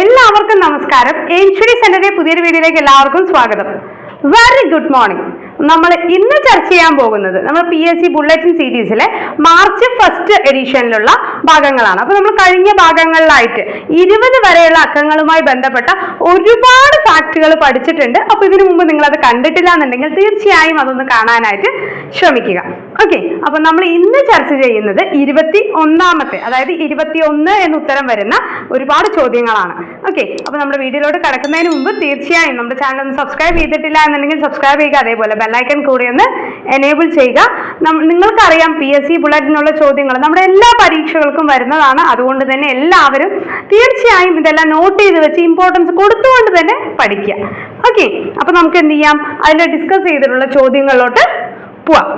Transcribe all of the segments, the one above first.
എല്ലാവർക്കും നമസ്കാരം. ഏഞ്ചുറി സെന്ററിന്റെ പുതിയൊരു വീഡിയോയിലേക്ക് എല്ലാവർക്കും സ്വാഗതം. വെരി ഗുഡ് മോർണിംഗ് നമ്മൾ ഇന്ന് ചർച്ച ചെയ്യാൻ പോകുന്നത് നമ്മൾ പി എസ് സി ബുള്ളറ്റിൻ സീരീസിലെ മാർച്ച് ഫസ്റ്റ് എഡിഷനിലുള്ള ഭാഗങ്ങളാണ്. അപ്പൊ നമ്മൾ കഴിഞ്ഞ ഭാഗങ്ങളിലായിട്ട് ഇരുപത് വരെയുള്ള അക്കങ്ങളുമായി ബന്ധപ്പെട്ട ഒരുപാട് ഫാക്ടുകൾ പഠിച്ചിട്ടുണ്ട്. അപ്പൊ ഇതിനു മുമ്പ് നിങ്ങൾ അത് കണ്ടിട്ടില്ല എന്നുണ്ടെങ്കിൽ തീർച്ചയായും അതൊന്ന് കാണാനായിട്ട് ശ്രമിക്കുക. ഓക്കെ അപ്പൊ നമ്മൾ ഇന്ന് ചർച്ച ചെയ്യുന്നത് ഇരുപത്തി ഒന്നാമത്തെ അതായത് ഇരുപത്തി ഒന്ന് എന്ന് ഉത്തരം വരുന്ന ഒരുപാട് ചോദ്യങ്ങളാണ്. ഓക്കെ. അപ്പൊ നമ്മുടെ വീഡിയോയിലോട്ട് കടക്കുന്നതിന് മുമ്പ് തീർച്ചയായും നമ്മുടെ ചാനൽ ഒന്ന് സബ്സ്ക്രൈബ് ചെയ്തിട്ടില്ല എന്നുണ്ടെങ്കിൽ സബ്സ്ക്രൈബ് ചെയ്യുക അതേപോലെ ബെല്ലൈക്കൺ കൂടി ഒന്ന് എനേബിൾ ചെയ്യുക. നിങ്ങൾക്കറിയാം പി എസ് സി ബുള്ളറ്റിനുള്ള ചോദ്യങ്ങൾ നമ്മുടെ എല്ലാ പരീക്ഷകൾക്കും വരുന്നതാണ്. അതുകൊണ്ട് തന്നെ എല്ലാവരും തീർച്ചയായും ഇതെല്ലാം നോട്ട് ചെയ്ത് വെച്ച് ഇമ്പോർട്ടൻസ് കൊടുത്തുകൊണ്ട് തന്നെ പഠിക്കുക. ഓക്കെ. അപ്പൊ നമുക്ക് എന്ത് ചെയ്യാം? അതിൽ ഡിസ്കസ് ചെയ്തിട്ടുള്ള ചോദ്യങ്ങളിലോട്ട് പോവാം.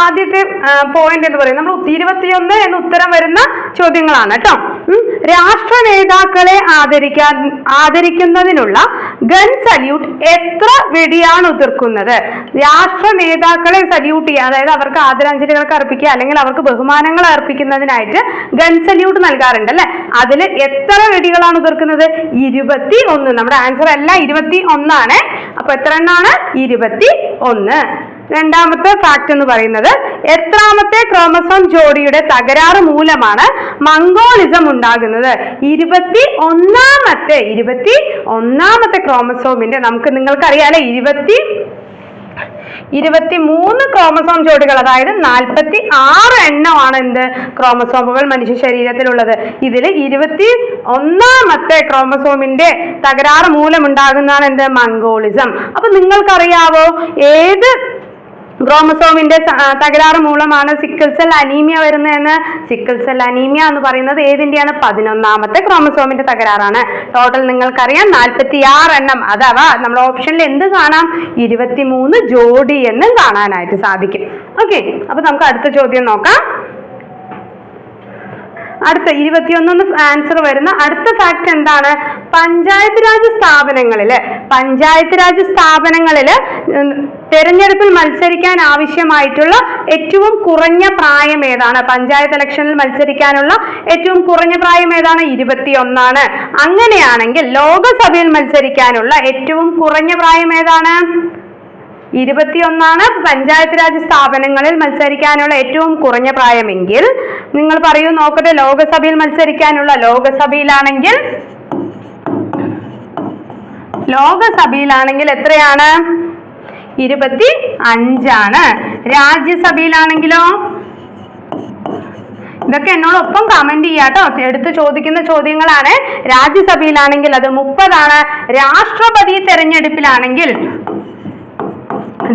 ആദ്യത്തെ പോയിന്റ് എന്ന് പറയുന്നത് നമ്മൾ ഇരുപത്തിയൊന്ന് എന്ന് ഉത്തരം വരുന്ന ചോദ്യങ്ങളാണ് കേട്ടോ. രാഷ്ട്ര നേതാക്കളെ ആദരിക്കാൻ ആദരിക്കുന്നതിനുള്ള ഗൺ സല്യൂട്ട് എത്ര വെടിയാണ് ഉതിർക്കുന്നത്? രാഷ്ട്ര നേതാക്കളെ സല്യൂട്ട് ചെയ്യുക അതായത് അവർക്ക് ആദരാഞ്ജലികൾക്ക് അർപ്പിക്കുക അല്ലെങ്കിൽ അവർക്ക് ബഹുമാനങ്ങൾ അർപ്പിക്കുന്നതിനായിട്ട് ഗൺ സല്യൂട്ട് നൽകാറുണ്ട് അല്ലെ? അതിൽ എത്ര വെടികളാണ് ഉതിർക്കുന്നത്? ഇരുപത്തി ഒന്ന് നമ്മുടെ ആൻസർ അല്ല ഇരുപത്തി ഒന്നാണ് അപ്പൊ എത്ര എണ്ണാണ്? ഇരുപത്തി ഒന്ന് രണ്ടാമത്തെ ഫാക്ട് എന്ന് പറയുന്നത് എത്രാമത്തെ ക്രോമസോം ജോഡിയുടെ തകരാറ് മൂലമാണ് മംഗോളിസം ഉണ്ടാകുന്നത്. ഇരുപത്തി ഒന്നാമത്തെ ഇരുപത്തി ഒന്നാമത്തെ ക്രോമസോമിന്റെ നമുക്ക് നിങ്ങൾക്കറിയാലേ ഇരുപത്തി ഇരുപത്തി മൂന്ന് ക്രോമസോം ജോഡികൾ അതായത് നാൽപ്പത്തി ആറ് എണ്ണമാണ് എന്ത്? ക്രോമസോമുകൾ മനുഷ്യ ശരീരത്തിലുള്ളത്. ഇതിൽ ഇരുപത്തി ഒന്നാമത്തെ ക്രോമസോമിന്റെ തകരാറ് മൂലമുണ്ടാകുന്നതാണ് എന്ത്? മംഗോളിസം. അപ്പൊ നിങ്ങൾക്കറിയാവോ ഏത് ക്രോമസോമിന്റെ തകരാറ് മൂലമാണ് സിക്കിൾ സെൽ അനീമിയ വരുന്നതെന്ന് സിക്കിൾ സെൽ അനീമിയ എന്ന് പറയുന്നത് ഏതിന്റെയാണ്? പതിനൊന്നാമത്തെ ക്രോമസോമിന്റെ തകരാറാണ്. ടോട്ടൽ നിങ്ങൾക്കറിയാം നാൽപ്പത്തി ആറ് എണ്ണം. അഥവാ നമ്മൾ ഓപ്ഷനിൽ എന്ത് കാണാം? ഇരുപത്തിമൂന്ന് ജോഡി എന്ന് കാണാനായിട്ട് സാധിക്കും. ഓക്കെ അപ്പൊ നമുക്ക് അടുത്ത ചോദ്യം നോക്കാം. അടുത്ത ഇരുപത്തിയൊന്നൊന്ന് ആൻസർ വരുന്ന അടുത്ത ഫാക്ട് എന്താണ്? പഞ്ചായത്ത് രാജ് സ്ഥാപനങ്ങളിൽ പഞ്ചായത്ത് രാജ് സ്ഥാപനങ്ങളിൽ ഉം, തെരഞ്ഞെടുപ്പിൽ മത്സരിക്കാൻ ആവശ്യമായിട്ടുള്ള ഏറ്റവും കുറഞ്ഞ പ്രായം ഏതാണ്? പഞ്ചായത്ത് ഇലക്ഷനിൽ മത്സരിക്കാനുള്ള ഏറ്റവും കുറഞ്ഞ പ്രായം ഏതാണ്? ഇരുപത്തിയൊന്നാണ്. അങ്ങനെയാണെങ്കിൽ ലോകസഭയിൽ മത്സരിക്കാനുള്ള ഏറ്റവും കുറഞ്ഞ പ്രായം ഏതാണ്? ഇരുപത്തിയൊന്നാണ്. പഞ്ചായത്ത് രാജ് സ്ഥാപനങ്ങളിൽ മത്സരിക്കാനുള്ള ഏറ്റവും കുറഞ്ഞ പ്രായമെങ്കിൽ നിങ്ങൾ പറയൂ നോക്കട്ടെ ലോകസഭയിൽ മത്സരിക്കാനുള്ള ലോകസഭയിലാണെങ്കിൽ ലോകസഭയിലാണെങ്കിൽ എത്രയാണ്? ഇരുപത്തി അഞ്ചാണ്. രാജ്യസഭയിലാണെങ്കിലോ? ഇതൊക്കെ എന്നോടൊപ്പം കമന്റ് ചെയ്യാട്ടോ എടുത്ത് ചോദിക്കുന്ന ചോദ്യങ്ങളാണ്. രാജ്യസഭയിലാണെങ്കിൽ അത് മുപ്പതാണ്. രാഷ്ട്രപതി തെരഞ്ഞെടുപ്പിലാണെങ്കിൽ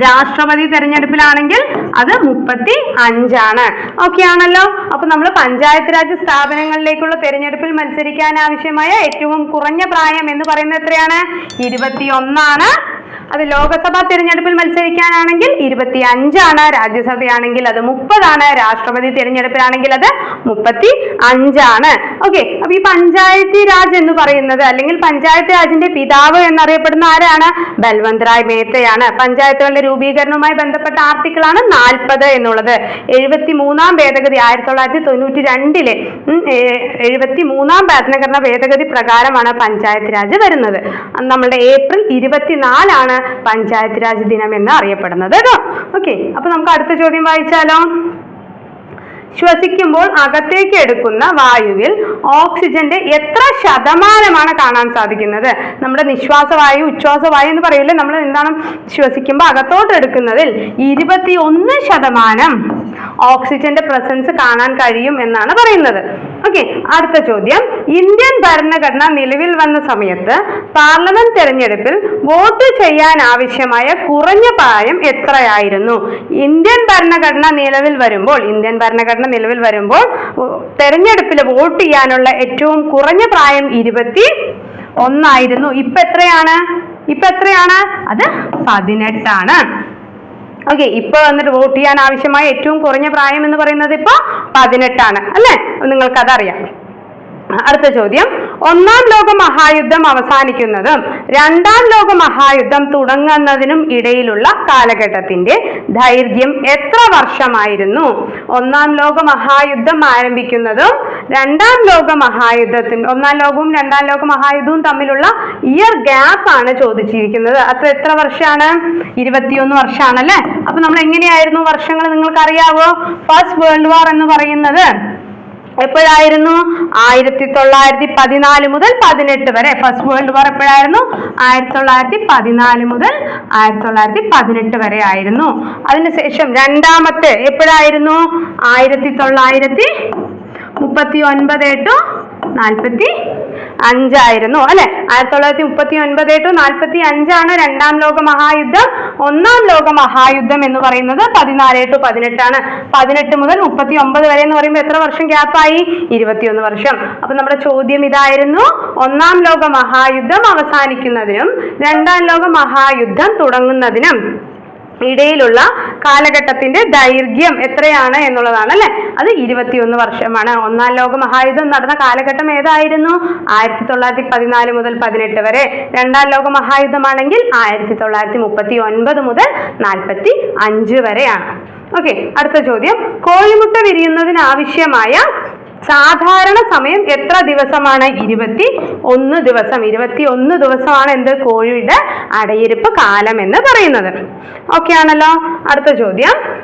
രാഷ്ട്രപതി തെരഞ്ഞെടുപ്പിലാണെങ്കിൽ അത് മുപ്പത്തി അഞ്ചാണ്. ഓക്കെ ആണല്ലോ? അപ്പൊ നമ്മൾ പഞ്ചായത്ത് രാജ് സ്ഥാപനങ്ങളിലേക്കുള്ള തെരഞ്ഞെടുപ്പിൽ മത്സരിക്കാൻ ആവശ്യമായ ഏറ്റവും കുറഞ്ഞ പ്രായം എന്ന് പറയുന്നത് എത്രയാണ്? ഇരുപത്തി ഒന്നാണ്. അത് ലോകസഭാ തിരഞ്ഞെടുപ്പിൽ മത്സരിക്കാനാണെങ്കിൽ ഇരുപത്തി അഞ്ചാണ് രാജ്യസഭയാണെങ്കിൽ അത് മുപ്പതാണ് രാഷ്ട്രപതി തിരഞ്ഞെടുപ്പിലാണെങ്കിൽ അത് മുപ്പത്തി അഞ്ചാണ് ഓക്കെ അപ്പൊ ഈ പഞ്ചായത്തി രാജ് എന്ന് പറയുന്നത് അല്ലെങ്കിൽ പഞ്ചായത്ത് രാജിന്റെ പിതാവ് എന്നറിയപ്പെടുന്ന ആരാണ്? ബൽവന്ത് റായ് മേത്തയാണ്. പഞ്ചായത്തുകളുടെ രൂപീകരണവുമായി ബന്ധപ്പെട്ട ആർട്ടിക്കിൾ ആണ് നാൽപ്പത് എന്നുള്ളത്. എഴുപത്തി മൂന്നാം ഭേദഗതി ആയിരത്തി തൊള്ളായിരത്തി തൊണ്ണൂറ്റി രണ്ടിലെ എഴുപത്തി മൂന്നാം ഭരണഘടന ഭേദഗതി പ്രകാരമാണ് പഞ്ചായത്ത് രാജ് വരുന്നത്. നമ്മളുടെ ഏപ്രിൽ ഇരുപത്തിനാലാണ് പഞ്ചായത്ത് രാജ് ദിനം എന്ന് അറിയപ്പെടുന്നത് കേട്ടോ. ഓക്കെ അപ്പൊ നമുക്ക് അടുത്ത ചോദ്യം വായിച്ചാലോ? ശ്വസിക്കുമ്പോൾ അകത്തേക്ക് എടുക്കുന്ന വായുവിൽ ഓക്സിജന്റെ എത്ര ശതമാനമാണ് കാണാൻ സാധിക്കുന്നത്? നമ്മുടെ നിശ്വാസവായു ഉച്ഛ്വാസവായു എന്ന് പറയില്ലേ? നമ്മൾ എന്താണ് ശ്വസിക്കുമ്പോൾ അകത്തോട്ട് എടുക്കുന്നതിൽ ഇരുപത്തി ഒന്ന് ശതമാനം ഓക്സിജന്റെ പ്രസൻസ് കാണാൻ കഴിയും എന്നാണ് പറയുന്നത്. ഓക്കെ അടുത്ത ചോദ്യം. ഇന്ത്യൻ ഭരണഘടന നിലവിൽ വന്ന സമയത്ത് പാർലമെന്റ് തെരഞ്ഞെടുപ്പിൽ വോട്ട് ചെയ്യാൻ ആവശ്യമായ കുറഞ്ഞ പ്രായം എത്രയായിരുന്നു? ഇന്ത്യൻ ഭരണഘടന നിലവിൽ വരുമ്പോൾ ഇന്ത്യൻ ഭരണഘടന നിലവിൽ വരുമ്പോൾ തെരഞ്ഞെടുപ്പിൽ വോട്ട് ചെയ്യാനുള്ള ഏറ്റവും കുറഞ്ഞ പ്രായം ഇരുപത്തി ഒന്നായിരുന്നു. ഇപ്പൊ എത്രയാണ്? ഇപ്പൊ എത്രയാണ്? അത് പതിനെട്ടാണ്. ഓക്കെ ഇപ്പൊ വന്നിട്ട് വോട്ട് ചെയ്യാൻ ആവശ്യമായ ഏറ്റവും കുറഞ്ഞ പ്രായം എന്ന് പറയുന്നത് ഇപ്പൊ പതിനെട്ടാണ് അല്ലെ? നിങ്ങൾക്ക് അതറിയാം അടുത്ത ചോദ്യം. ഒന്നാം ലോക മഹായുദ്ധം അവസാനിക്കുന്നതും രണ്ടാം ലോക മഹായുദ്ധം തുടങ്ങുന്നതിനും ഇടയിലുള്ള കാലഘട്ടത്തിന്റെ ദൈർഘ്യം എത്ര വർഷമായിരുന്നു? ഒന്നാം ലോക മഹായുദ്ധം ആരംഭിക്കുന്നതും രണ്ടാം ലോക മഹായുദ്ധത്തിന് ഒന്നാം ലോകവും രണ്ടാം ലോക മഹായുദ്ധവും തമ്മിലുള്ള ഇയർ ഗ്യാപ്പ് ആണ് ചോദിച്ചിരിക്കുന്നത്. അത്ര എത്ര വർഷമാണ്? ഇരുപത്തിയൊന്ന് വർഷമാണല്ലേ അപ്പൊ നമ്മൾ എങ്ങനെയായിരുന്നു വർഷങ്ങൾ നിങ്ങൾക്ക് അറിയാവോ ഫസ്റ്റ് വേൾഡ് വാർ എന്ന് പറയുന്നത് എപ്പോഴായിരുന്നു? ആയിരത്തി തൊള്ളായിരത്തി പതിനാല് മുതൽ പതിനെട്ട് വരെ. ഫസ്റ്റ് വേൾഡ് വാർ എപ്പോഴായിരുന്നു? ആയിരത്തി തൊള്ളായിരത്തി പതിനാല് മുതൽ ആയിരത്തി തൊള്ളായിരത്തി പതിനെട്ട് വരെ ആയിരുന്നു. അതിനുശേഷം രണ്ടാമത്തെ എപ്പോഴായിരുന്നു? ആയിരത്തി തൊള്ളായിരത്തി മുപ്പത്തി ഒൻപത് ടു നാൽപ്പത്തി അഞ്ചായിരുന്നു അല്ലെ? ആയിരത്തി തൊള്ളായിരത്തി മുപ്പത്തി ഒൻപത് ടു നാൽപ്പത്തി അഞ്ചാണ് രണ്ടാം ലോക മഹായുദ്ധം. ഒന്നാം ലോക മഹായുദ്ധം എന്ന് പറയുന്നത് പതിനാല് ടു പതിനെട്ടാണ്. പതിനെട്ട് മുതൽ മുപ്പത്തി ഒമ്പത് വരെ എന്ന് പറയുമ്പോൾ എത്ര വർഷം ഗ്യാപ്പായി ഇരുപത്തിയൊന്ന് വർഷം. അപ്പൊ നമ്മുടെ ചോദ്യം ഇതായിരുന്നു ഒന്നാം ലോക മഹായുദ്ധം അവസാനിക്കുന്നതിനും രണ്ടാം ലോക മഹായുദ്ധം തുടങ്ങുന്നതിനും ഇടയിലുള്ള കാലഘട്ടത്തിന്റെ ദൈർഘ്യം എത്രയാണ് എന്നുള്ളതാണ് അല്ലെ? അത് ഇരുപത്തിയൊന്ന് വർഷമാണ്. ഒന്നാം ലോക മഹായുദ്ധം നടന്ന കാലഘട്ടം ഏതായിരുന്നു? ആയിരത്തി തൊള്ളായിരത്തി പതിനാല് മുതൽ പതിനെട്ട് വരെ. രണ്ടാം ലോക മഹായുദ്ധമാണെങ്കിൽ ആയിരത്തി തൊള്ളായിരത്തി മുപ്പത്തി ഒൻപത് മുതൽ നാൽപ്പത്തി അഞ്ച് വരെയാണ്. ഓക്കെ അടുത്ത ചോദ്യം. കോഴിമുട്ട വിരിയുന്നതിന് ആവശ്യമായ സാധാരണ സമയം എത്ര ദിവസമാണ്? ഇരുപത്തി ഒന്ന് ദിവസം. ഇരുപത്തി ഒന്ന് ദിവസമാണ് എന്ത്? കോഴിയുടെ അടയിരിപ്പ് കാലം എന്ന് പറയുന്നത്. ഓക്കെ ആണല്ലോ. അടുത്ത ചോദ്യം.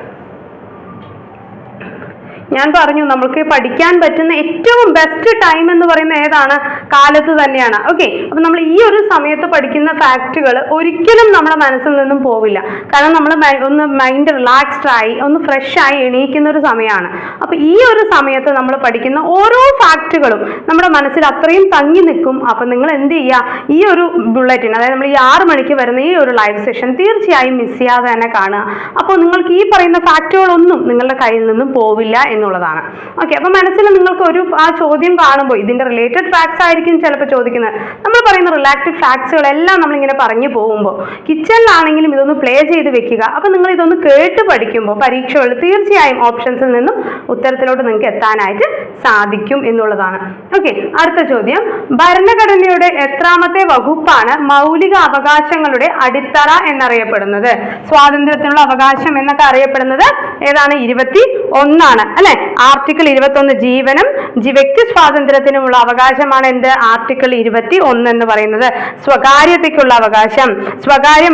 ഞാൻ പറഞ്ഞു നമുക്ക് പഠിക്കാൻ പറ്റുന്ന ഏറ്റവും ബെസ്റ്റ് ടൈം എന്ന് പറയുന്ന ഏതാണ്? കാലത്ത് തന്നെയാണ്. ഓക്കെ അപ്പൊ നമ്മൾ ഈ ഒരു സമയത്ത് പഠിക്കുന്ന ഫാക്റ്റുകൾ ഒരിക്കലും നമ്മുടെ മനസ്സിൽ നിന്നും പോവില്ല. കാരണം നമ്മൾ ഒന്ന് മൈൻഡ് റിലാക്സ്ഡ് ആയി ഒന്ന് ഫ്രഷ് ആയി എണീക്കുന്ന ഒരു സമയമാണ്. അപ്പൊ ഈ ഒരു സമയത്ത് നമ്മൾ പഠിക്കുന്ന ഓരോ ഫാക്റ്റുകളും നമ്മുടെ മനസ്സിൽ അത്രയും തങ്ങി നിൽക്കും. അപ്പൊ നിങ്ങൾ എന്ത് ചെയ്യുക? ഈ ഒരു ബുള്ളറ്റിൻ അതായത് നമ്മൾ ഈ ആറ് മണിക്ക് വരുന്ന ഈ ഒരു ലൈവ് സെഷൻ തീർച്ചയായും മിസ് ചെയ്യാതെ തന്നെ കാണുക. അപ്പോൾ നിങ്ങൾക്ക് ഈ പറയുന്ന ഫാക്റ്റുകളൊന്നും നിങ്ങളുടെ കയ്യിൽ നിന്നും പോവില്ല എന്നുള്ളതാണ്. ഓക്കെ അപ്പൊ മനസ്സിൽ നിങ്ങൾക്ക് ഒരു ആ ചോദ്യം കാണുമ്പോൾ ഇതിന്റെ റിലേറ്റഡ് ഫാക്ട്സ് ആയിരിക്കും ചിലപ്പോൾ ചോദിക്കുന്നത്. നമ്മൾ പറയുന്ന റിലേറ്റഡ് ഫാക്ട്സുകളെല്ലാം നമ്മളിങ്ങനെ പറഞ്ഞു പോകുമ്പോൾ കിച്ചണിലാണെങ്കിലും ഇതൊന്ന് പ്ലേ ചെയ്ത് വെക്കുക. അപ്പൊ നിങ്ങൾ ഇതൊന്ന് കേട്ട് പഠിക്കുമ്പോൾ പരീക്ഷകളിൽ തീർച്ചയായും ഓപ്ഷൻസിൽ നിന്നും ഉത്തരത്തിലോട്ട് നിങ്ങൾക്ക് എത്താനായിട്ട് സാധിക്കും എന്നുള്ളതാണ്. ഓക്കെ അടുത്ത ചോദ്യം. ഭരണഘടനയുടെ എത്രാമത്തെ വകുപ്പാണ് മൗലിക അവകാശങ്ങളുടെ അടിത്തറ എന്നറിയപ്പെടുന്നത്. സ്വാതന്ത്ര്യത്തിനുള്ള അവകാശം എന്നൊക്കെ അറിയപ്പെടുന്നത് ഏതാണ്? ഇരുപത്തി ഒന്നാണ്. അല്ലെ? ആർട്ടിക്കിൾ ഇരുപത്തി ഒന്ന് ജീവനും വ്യക്തി സ്വാതന്ത്ര്യത്തിനുമുള്ള അവകാശമാണ് എന്ത്? ആർട്ടിക്കിൾ ഇരുപത്തി ഒന്ന് എന്ന് പറയുന്നത്. സ്വകാര്യതയ്ക്കുള്ള അവകാശം. സ്വകാര്യ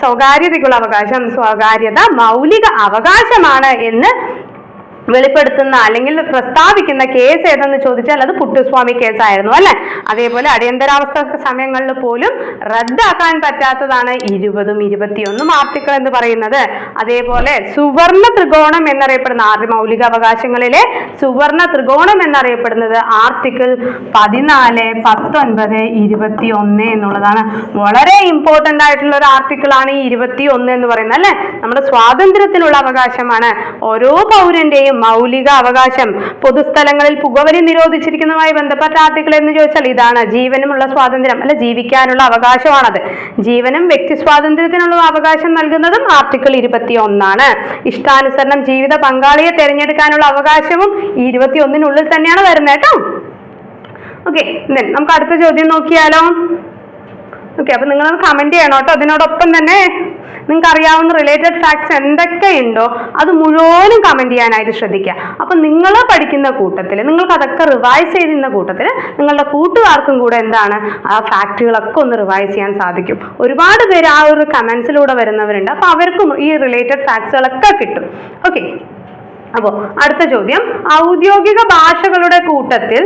സ്വകാര്യതയ്ക്കുള്ള അവകാശം. സ്വകാര്യത മൗലിക അവകാശമാണ് എന്ന് വെളിപ്പെടുത്തുന്ന അല്ലെങ്കിൽ പ്രസ്താവിക്കുന്ന കേസ് ഏതെന്ന് ചോദിച്ചാൽ അത് പുട്ടുസ്വാമി കേസായിരുന്നു അല്ലെ? അതേപോലെ അടിയന്തരാവസ്ഥ സമയങ്ങളിൽ പോലും റദ്ദാക്കാൻ പറ്റാത്തതാണ് ഇരുപതും ഇരുപത്തിയൊന്നും ആർട്ടിക്കിൾ എന്ന് പറയുന്നത്. അതേപോലെ സുവർണ ത്രികോണം എന്നറിയപ്പെടുന്ന ആറ് മൗലിക അവകാശങ്ങളിലെ സുവർണ ത്രികോണം എന്നറിയപ്പെടുന്നത് ആർട്ടിക്കിൾ പതിനാല് പത്തൊൻപത് ഇരുപത്തി ഒന്ന് എന്നുള്ളതാണ്. വളരെ ഇമ്പോർട്ടന്റ് ആയിട്ടുള്ള ഒരു ആർട്ടിക്കിൾ ആണ് ഈ ഇരുപത്തി ഒന്ന് എന്ന് പറയുന്നത് അല്ലെ? നമ്മുടെ സ്വാതന്ത്ര്യത്തിനുള്ള അവകാശമാണ്. ഓരോ പൗരന്റെയും മൗലിക അവകാശം പൊതുസ്ഥലങ്ങളിൽ പുകവലി നിരോധിച്ചിരിക്കുന്നതുമായി ബന്ധപ്പെട്ട ആർട്ടിക്കിൾ എന്ന് ചോദിച്ചാൽ ഇതാണ്. ജീവനുമുള്ള സ്വാതന്ത്ര്യം അല്ല ജീവിക്കാനുള്ള അവകാശമാണത്. ജീവനും വ്യക്തി സ്വാതന്ത്ര്യത്തിനുള്ള അവകാശം നൽകുന്നതും ആർട്ടിക്കിൾ ഇരുപത്തി ഒന്നാണ് ഇഷ്ടാനുസരണം ജീവിത പങ്കാളിയെ തിരഞ്ഞെടുക്കാനുള്ള അവകാശവും ഇരുപത്തി ഒന്നിനുള്ളിൽ തന്നെയാണ് വരുന്നത് കേട്ടോ. ഓക്കെ നമുക്ക് അടുത്ത ചോദ്യം നോക്കിയാലോ? ഓക്കെ അപ്പൊ നിങ്ങൾ കമന്റ് ചെയ്യണം കേട്ടോ. അതിനോടൊപ്പം തന്നെ നിങ്ങൾക്ക് അറിയാവുന്ന റിലേറ്റഡ് ഫാക്ട്സ് എന്തൊക്കെയുണ്ടോ അത് മുഴുവനും കമന്റ് ചെയ്യാനായിട്ട് ശ്രദ്ധിക്കുക. അപ്പൊ നിങ്ങൾ പഠിക്കുന്ന കൂട്ടത്തിൽ നിങ്ങൾക്ക് അതൊക്കെ റിവൈസ് ചെയ്തിരുന്ന കൂട്ടത്തിൽ നിങ്ങളുടെ കൂട്ടുകാർക്കും കൂടെ എന്താണ് ആ ഫാക്റ്റുകളൊക്കെ ഒന്ന് റിവൈസ് ചെയ്യാൻ സാധിക്കും. ഒരുപാട് പേര് ആ ഒരു കമന്റ്സിലൂടെ വരുന്നവരുണ്ട്. അപ്പൊ അവർക്കും ഈ റിലേറ്റഡ് ഫാക്ട്സുകളൊക്കെ കിട്ടും. ഓക്കെ അപ്പോൾ അടുത്ത ചോദ്യം. ഔദ്യോഗിക ഭാഷകളുടെ കൂട്ടത്തിൽ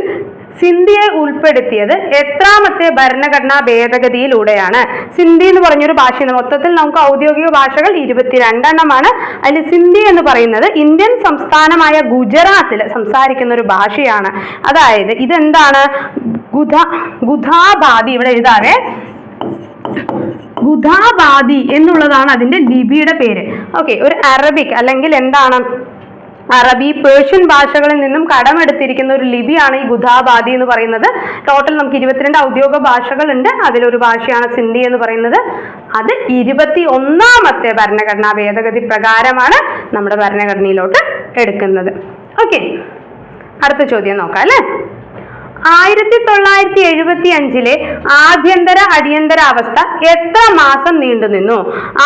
സിന്ധിയെ ഉൾപ്പെടുത്തിയത് എത്രാമത്തെ ഭരണഘടനാ ഭേദഗതിയിലൂടെയാണ്. സിന്ധി എന്ന് പറഞ്ഞൊരു ഭാഷയാണ്. മൊത്തത്തിൽ നമുക്ക് ഔദ്യോഗിക ഭാഷകൾ ഇരുപത്തിരണ്ടെണ്ണമാണ്. അതിൽ സിന്ധി എന്ന് പറയുന്നത് ഇന്ത്യൻ സംസ്ഥാനമായ ഗുജറാത്തിൽ സംസാരിക്കുന്ന ഒരു ഭാഷയാണ്. അതായത് ഇതെന്താണ്? ഗുധ ഗുധാബാദി ഇവിടെ എഴുതാവേ. ഗുധാബാദി എന്നുള്ളതാണ് അതിന്റെ ലിപിയുടെ പേര്. ഓക്കെ ഒരു അറബിക് അല്ലെങ്കിൽ എന്താണ്? അറബി പേർഷ്യൻ ഭാഷകളിൽ നിന്നും കടമെടുത്തിരിക്കുന്ന ഒരു ലിപിയാണ് ഈ ഗുധാബാദി എന്ന് പറയുന്നത്. ടോട്ടൽ നമുക്ക് ഇരുപത്തിരണ്ട് ഔദ്യോഗിക ഭാഷകളുണ്ട്. അതിലൊരു ഭാഷയാണ് സിന്ധി എന്ന് പറയുന്നത്. അത് ഇരുപത്തി ഒന്നാമത്തെ ഭരണഘടനാ ഭേദഗതി പ്രകാരമാണ് നമ്മുടെ ഭരണഘടനയിലോട്ട് എടുക്കുന്നത്. ഓക്കെ അടുത്ത ചോദ്യം നോക്കാം അല്ലേ? ആയിരത്തി തൊള്ളായിരത്തി എഴുപത്തി അഞ്ചിലെ ആഭ്യന്തര അടിയന്തരാവസ്ഥ എത്ര മാസം നീണ്ടു നിന്നു?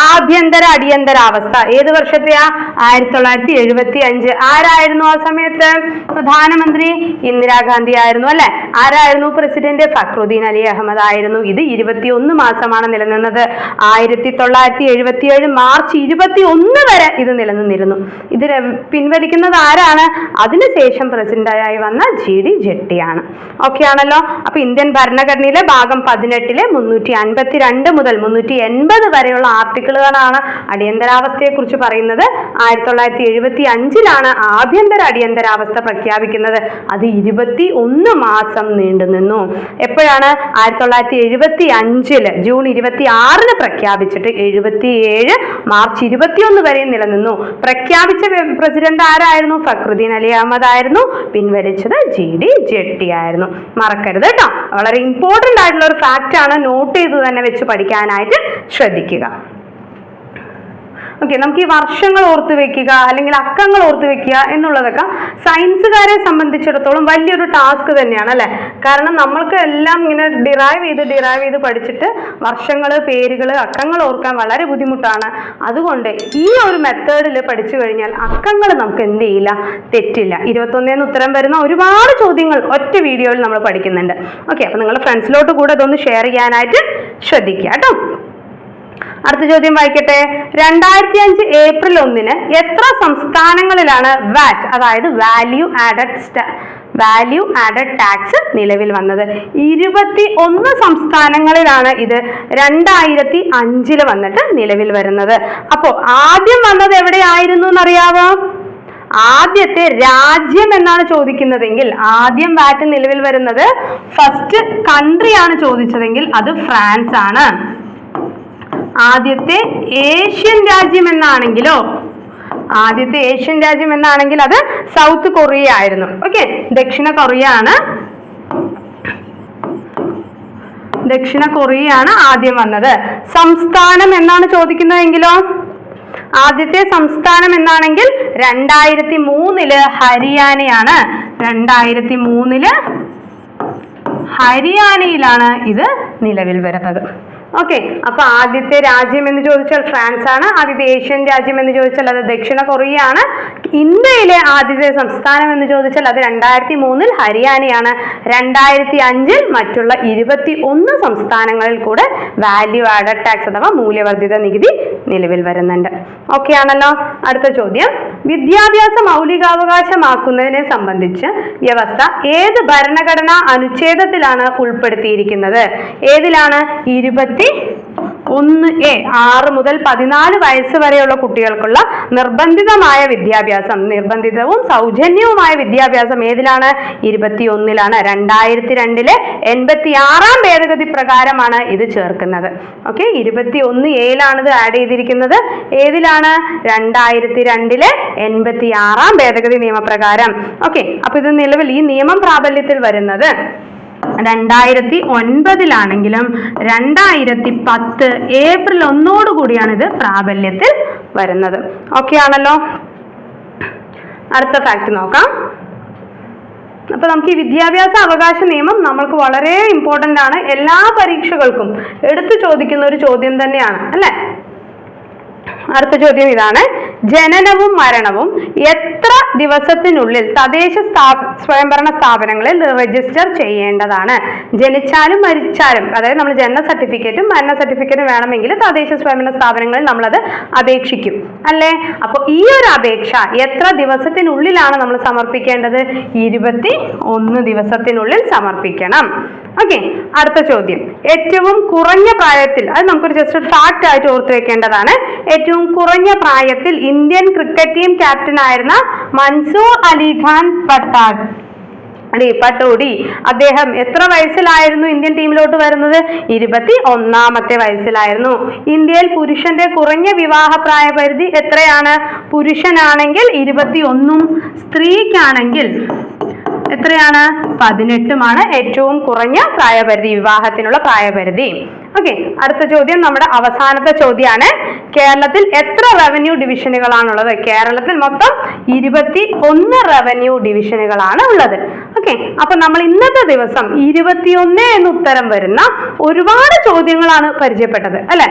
ആഭ്യന്തര അടിയന്തരാവസ്ഥ ഏത് വർഷത്തെയാ? ആയിരത്തി തൊള്ളായിരത്തി എഴുപത്തി അഞ്ച് ആരായിരുന്നു ആ സമയത്ത്? പ്രധാനമന്ത്രി ഇന്ദിരാഗാന്ധി ആയിരുന്നു അല്ലെ? ആരായിരുന്നു പ്രസിഡന്റ്? ഫക്രുദ്ദീൻ അലി അഹമ്മദ് ആയിരുന്നു. ഇത് ഇരുപത്തിയൊന്ന് മാസമാണ് നിലനിന്നത്. ആയിരത്തി തൊള്ളായിരത്തി എഴുപത്തി ഏഴ് മാർച്ച് ഇരുപത്തി ഒന്ന് വരെ ഇത് നിലനിന്നിരുന്നു. ഇത് പിൻവലിക്കുന്നത് ആരാണ്? അതിനുശേഷം പ്രസിഡന്റായി വന്ന ജി ഡി ജെട്ടിയാണ്. ഓക്കെ ആണല്ലോ. അപ്പൊ ഇന്ത്യൻ ഭരണഘടനയിലെ ഭാഗം പതിനെട്ടിലെ മുന്നൂറ്റി അൻപത്തി രണ്ട് മുതൽ മുന്നൂറ്റി എൺപത് വരെയുള്ള ആർട്ടിക്കിളുകളാണ് അടിയന്തരാവസ്ഥയെ കുറിച്ച് പറയുന്നത്. ആയിരത്തി തൊള്ളായിരത്തി എഴുപത്തി അഞ്ചിലാണ് ആഭ്യന്തര അടിയന്തരാവസ്ഥ പ്രഖ്യാപിക്കുന്നത്. അത് ഇരുപത്തി ഒന്ന് മാസം നീണ്ടു നിന്നു. എപ്പോഴാണ്? ആയിരത്തി തൊള്ളായിരത്തി എഴുപത്തി അഞ്ചിൽ ജൂൺ ഇരുപത്തി ആറിന് പ്രഖ്യാപിച്ചിട്ട് എഴുപത്തി ഏഴ് മാർച്ച് ഇരുപത്തിയൊന്ന് വരെ നിലനിന്നു. പ്രഖ്യാപിച്ച പ്രസിഡന്റ് ആരായിരുന്നു? ഫക്രുദ്ദീൻ അലി അഹമ്മദ് ആയിരുന്നു. പിൻവലിച്ചത് ജി ഡി ജെട്ടി ആയിരുന്നു. മറക്കരുത് കേട്ടോ. വളരെ ഇമ്പോർട്ടന്റ് ആയിട്ടുള്ള ഒരു ഫാക്റ്റ് ആണ്. നോട്ട് ചെയ്ത് തന്നെ വെച്ച് പഠിക്കാനായിട്ട് ശ്രദ്ധിക്കുക. ഓക്കെ നമുക്ക് ഈ വർഷങ്ങൾ ഓർത്ത് വെക്കുക അല്ലെങ്കിൽ അക്കങ്ങൾ ഓർത്ത് വെക്കുക എന്നുള്ളതൊക്കെ സയൻസുകാരെ സംബന്ധിച്ചിടത്തോളം വലിയൊരു ടാസ്ക് തന്നെയാണ് അല്ലേ? കാരണം നമ്മൾക്ക് എല്ലാം ഇങ്ങനെ ഡിറൈവ് ചെയ്ത് ഡിറൈവ് ചെയ്ത് പഠിച്ചിട്ട് വർഷങ്ങൾ പേരുകൾ അക്കങ്ങൾ ഓർക്കാൻ വളരെ ബുദ്ധിമുട്ടാണ്. അതുകൊണ്ട് ഈ ഒരു മെത്തേഡിൽ പഠിച്ചു കഴിഞ്ഞാൽ അക്കങ്ങൾ നമുക്ക് എന്ത് ചെയ്യില്ല? തെറ്റില്ല. ഇരുപത്തൊന്നേന്ന് ഉത്തരം വരുന്ന ഒരുപാട് ചോദ്യങ്ങൾ ഒറ്റ വീഡിയോയിൽ നമ്മൾ പഠിക്കുന്നുണ്ട്. ഓക്കെ അപ്പം നിങ്ങൾ ഫ്രണ്ട്സിലോട്ട് കൂടെ ഇതൊന്ന് ഷെയർ ചെയ്യാനായിട്ട് ശ്രദ്ധിക്കുക കേട്ടോ. അടുത്ത ചോദ്യം വായിക്കട്ടെ. രണ്ടായിരത്തി അഞ്ച് ഏപ്രിൽ ഒന്നിന് എത്ര സംസ്ഥാനങ്ങളിലാണ് വാറ്റ് അതായത് value added value added tax നിലവിൽ വന്നത്? ഇരുപത്തി ഒന്ന് സംസ്ഥാനങ്ങളിലാണ് ഇത് രണ്ടായിരത്തി അഞ്ചിൽ വന്നിട്ട് നിലവിൽ വരുന്നത്. അപ്പോ ആദ്യം വന്നത് എവിടെയായിരുന്നു എന്നറിയാവോ? ആദ്യത്തെ രാജ്യം എന്നാണ് ചോദിക്കുന്നതെങ്കിൽ ആദ്യം വാറ്റ് നിലവിൽ വരുന്നത് ഫസ്റ്റ് കൺട്രി ആണ് ചോദിച്ചതെങ്കിൽ അത് ഫ്രാൻസ് ആണ് ആദ്യത്തെ ഏഷ്യൻ രാജ്യം എന്നാണെങ്കിലോ ആദ്യത്തെ ഏഷ്യൻ രാജ്യം എന്നാണെങ്കിൽ അത് സൗത്ത് കൊറിയ ആയിരുന്നു. ഓക്കെ ദക്ഷിണ കൊറിയ ആണ് ദക്ഷിണ കൊറിയ ആണ് ആദ്യം വന്നത്. സംസ്ഥാനം എന്നാണ് ചോദിക്കുന്നതെങ്കിലോ? ആദ്യത്തെ സംസ്ഥാനം എന്നാണെങ്കിൽ രണ്ടായിരത്തി മൂന്നിൽ ഹരിയാനയാണ്. രണ്ടായിരത്തി മൂന്നിൽ ഹരിയാനയിലാണ് ഇത് നിലവിൽ വരുന്നത്. ഓക്കെ അപ്പൊ ആദ്യത്തെ രാജ്യം എന്ന് ചോദിച്ചാൽ ഫ്രാൻസ് ആണ്. ആദ്യത്തെ ഏഷ്യൻ രാജ്യം എന്ന് ചോദിച്ചാൽ അത് ദക്ഷിണ കൊറിയ ആണ് ഇന്ത്യയിലെ ആദ്യത്തെ സംസ്ഥാനം എന്ന് ചോദിച്ചാൽ അത് രണ്ടായിരത്തി മൂന്നിൽ ഹരിയാനയാണ്. രണ്ടായിരത്തി അഞ്ചിൽ മറ്റുള്ള ഇരുപത്തി ഒന്ന് സംസ്ഥാനങ്ങളിൽ കൂടെ വാല്യൂ ആഡഡ് ടാക്സ് അഥവാ മൂല്യവർദ്ധിത നികുതി നിലവിൽ വരുന്നുണ്ട്. ഓക്കെ ആണല്ലോ. അടുത്ത ചോദ്യം. വിദ്യാഭ്യാസ മൗലികാവകാശമാക്കുന്നതിനെ സംബന്ധിച്ച് വ്യവസ്ഥ ഏത് ഭരണഘടനാ അനുച്ഛേദത്തിലാണ് ഉൾപ്പെടുത്തിയിരിക്കുന്നത്? ഏതിലാണ്? ഇരുപത്തി ഒന്ന് എ ആറ് മുതൽ പതിനാല് വയസ്സ് വരെയുള്ള കുട്ടികൾക്കുള്ള നിർബന്ധിതമായ വിദ്യാഭ്യാസം. നിർബന്ധിതവും സൗജന്യവുമായ വിദ്യാഭ്യാസം ഏതിലാണ്? ഇരുപത്തി ഒന്നിലാണ് രണ്ടായിരത്തി രണ്ടിലെ എൺപത്തി ആറാം ഭേദഗതി പ്രകാരമാണ് ഇത് ചേർക്കുന്നത്. ഓക്കെ ഇരുപത്തി ഒന്ന് എയിലാണ് ഇത് ആഡ് ചെയ്തിരിക്കുന്നത്. ഏതിലാണ്? രണ്ടായിരത്തി രണ്ടിലെ എൺപത്തി ആറാം ഭേദഗതി നിയമപ്രകാരം. ഓക്കെ അപ്പൊ ഇത് നിലവിൽ ഈ നിയമം പ്രാബല്യത്തിൽ വരുന്നത് രണ്ടായിരത്തി ഒൻപതിലാണെങ്കിലും രണ്ടായിരത്തി പത്ത് ഏപ്രിൽ ഒന്നോട് കൂടിയാണ് ഇത് പ്രാബല്യത്തിൽ വരുന്നത്. ഓക്കെ ആണല്ലോ? അടുത്ത ഫാക്ട് നോക്കാം. അപ്പൊ നമുക്ക് ഈ വിദ്യാഭ്യാസ അവകാശ നിയമം നമ്മൾക്ക് വളരെ ഇമ്പോർട്ടന്റ് ആണ്. എല്ലാ പരീക്ഷകൾക്കും എടുത്തു ചോദിക്കുന്ന ഒരു ചോദ്യം തന്നെയാണ് അല്ലെ? അടുത്ത ചോദ്യം ഇതാണ്. ജനനവും മരണവും എത്ര ദിവസത്തിനുള്ളിൽ തദ്ദേശ സ്വയംഭരണ സ്ഥാപനങ്ങളിൽ രജിസ്റ്റർ ചെയ്യേണ്ടതാണ്? ജനിച്ചാലും മരിച്ചാലും അതായത് നമ്മൾ ജനന സർട്ടിഫിക്കറ്റും മരണ സർട്ടിഫിക്കറ്റും വേണമെങ്കിൽ തദ്ദേശ സ്വയംഭരണ സ്ഥാപനങ്ങളിൽ നമ്മളത് അപേക്ഷിക്കും. അല്ലേ? അപ്പോൾ ഈ ഒരു അപേക്ഷ എത്ര ദിവസത്തിനുള്ളിലാണ് നമ്മൾ സമർപ്പിക്കേണ്ടത്? ഇരുപത്തി ഒന്ന് ദിവസത്തിനുള്ളിൽ സമർപ്പിക്കണം. ഓക്കെ അടുത്ത ചോദ്യം. ഏറ്റവും കുറഞ്ഞ പ്രായത്തിൽ അത് നമുക്കൊരു ജസ്റ്റ് ഫാക്റ്റ് ആയിട്ട് ഓർത്തു വെക്കേണ്ടതാണ്. ഏറ്റവും കുറഞ്ഞ പ്രായത്തിൽ ഇന്ത്യൻ ക്രിക്കറ്റ് ടീം ക്യാപ്റ്റൻ ആയിരുന്ന മൻസൂർ അലിഖാൻ പട്ടാഗ് അല്ലേ പട്ടോടി. അദ്ദേഹം എത്ര വയസ്സിലായിരുന്നു ഇന്ത്യൻ ടീമിലോട്ട് വരുന്നത്? ഇരുപത്തി ഒന്നാമത്തെ വയസ്സിലായിരുന്നു. ഇന്ത്യയിൽ പുരുഷന്റെ കുറഞ്ഞ വിവാഹ പ്രായപരിധി എത്രയാണ്? പുരുഷനാണെങ്കിൽ ഇരുപത്തി ഒന്നും സ്ത്രീക്കാണെങ്കിൽ എത്രയാണ്? പതിനെട്ടുമാണ്. ഏറ്റവും കുറഞ്ഞ പ്രായപരിധി വിവാഹത്തിനുള്ള പ്രായപരിധി. ഓക്കെ അടുത്ത ചോദ്യം നമ്മുടെ അവസാനത്തെ ചോദ്യമാണ് കേരളത്തിൽ എത്ര റവന്യൂ ഡിവിഷനുകളാണുള്ളത് കേരളത്തിൽ മൊത്തം ഇരുപത്തി ഒന്ന് റവന്യൂ ഡിവിഷനുകളാണ് ഉള്ളത്. ഓക്കെ അപ്പൊ നമ്മൾ ഇന്നത്തെ ദിവസം ഇരുപത്തിയൊന്ന് എന്ന് ഉത്തരം വരുന്ന ഒരുപാട് ചോദ്യങ്ങളാണ് പരിചയപ്പെട്ടത് അല്ലെ?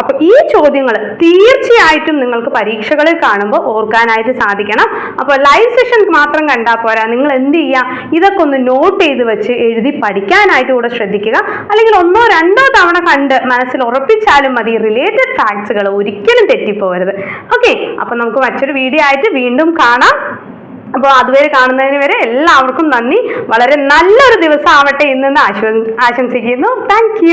അപ്പൊ ഈ ചോദ്യങ്ങൾ തീർച്ചയായിട്ടും നിങ്ങൾക്ക് പരീക്ഷകളിൽ കാണുമ്പോൾ ഓർക്കാനായിട്ട് സാധിക്കണം. അപ്പൊ ലൈവ് സെഷൻ മാത്രം കണ്ടാൽ പോരാ. നിങ്ങൾ എന്ത് ചെയ്യുക ഇതൊക്കെ ഒന്ന് നോട്ട് ചെയ്ത് വെച്ച് എഴുതി പഠിക്കാനായിട്ട് കൂടെ ശ്രദ്ധിക്കുക. അല്ലെങ്കിൽ ഒന്നോ രണ്ടോ തവണ കണ്ട് മനസ്സിൽ ഉറപ്പിച്ചാലും മതി റിലേറ്റഡ് ഫാക്ട്സുകൾ ഒരിക്കലും തെറ്റിപ്പോകരുത്. ഓക്കെ അപ്പൊ നമുക്ക് മറ്റൊരു വീഡിയോ ആയിട്ട് വീണ്ടും കാണാം. അപ്പോൾ അതുവരെ കാണുന്നതിന് വരെ എല്ലാവർക്കും നന്ദി. വളരെ നല്ലൊരു ദിവസം ആവട്ടെ ഇന്നെന്ന് ആശംസിക്കുന്നു. താങ്ക്